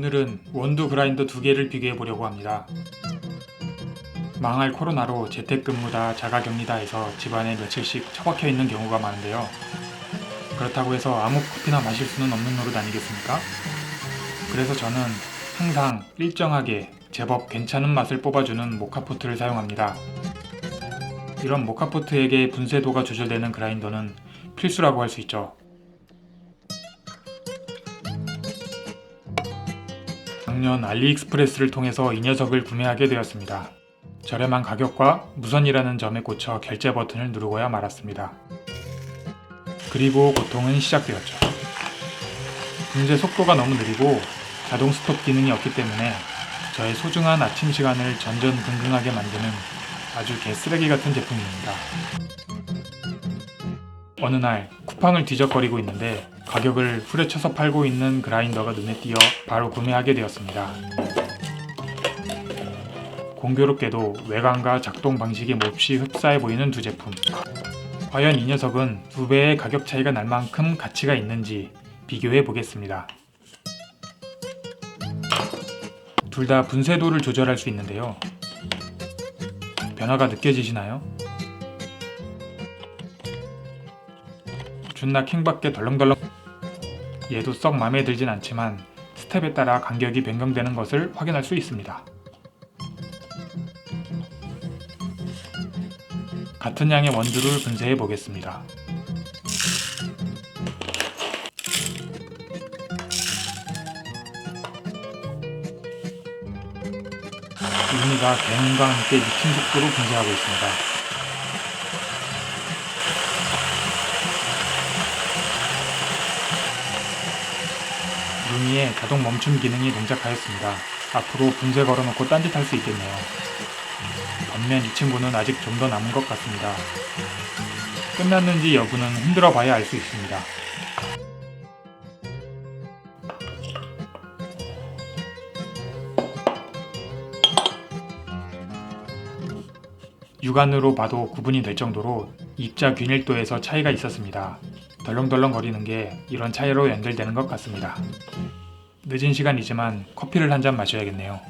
오늘은 원두 그라인더 두 개를 비교해 보려고 합니다. 망할 코로나로 재택근무다 자가격리다 해서 집안에 며칠씩 처박혀 있는 경우가 많은데요. 그렇다고 해서 아무 커피나 마실 수는 없는 노릇 아니겠습니까? 그래서 저는 항상 일정하게 제법 괜찮은 맛을 뽑아주는 모카포트를 사용합니다. 이런 모카포트에게 분쇄도가 조절되는 그라인더는 필수라고 할 수 있죠. 작년 알리익스프레스를 통해서 이 녀석을 구매하게 되었습니다. 저렴한 가격과 무선이라는 점에 꽂혀 결제 버튼을 누르고야 말았습니다. 그리고 고통은 시작되었죠. 분쇄 속도가 너무 느리고 자동 스톱 기능이 없기 때문에 저의 소중한 아침 시간을 전전긍긍하게 만드는 아주 개쓰레기 같은 제품입니다. 어느 날 쿠팡을 뒤적거리고 있는데 가격을 후려쳐서 팔고 있는 그라인더가 눈에 띄어 바로 구매하게 되었습니다. 공교롭게도 외관과 작동 방식이 몹시 흡사해 보이는 두 제품. 과연 이 녀석은 두 배의 가격 차이가 날 만큼 가치가 있는지 비교해 보겠습니다. 둘 다 분쇄도를 조절할 수 있는데요. 변화가 느껴지시나요? 준나 킹밖에 덜렁덜렁 얘도 썩 마음에 들진 않지만 스텝에 따라 간격이 변경되는 것을 확인할 수 있습니다. 같은 양의 원두를 분쇄해 보겠습니다. 루미가 개능과 함께 미친 속도로 분쇄하고 있습니다. 루미의 자동 멈춤 기능이 동작하였습니다. 앞으로 분쇄 걸어놓고 딴짓할 수 있겠네요. 반면 이 친구는 아직 좀 더 남은 것 같습니다. 끝났는지 여부는 흔들어 봐야 알 수 있습니다. 육안으로 봐도 구분이 될 정도로 입자 균일도에서 차이가 있었습니다. 덜렁덜렁 거리는 게 이런 차이로 연결되는 것 같습니다. 늦은 시간이지만 커피를 한 잔 마셔야겠네요.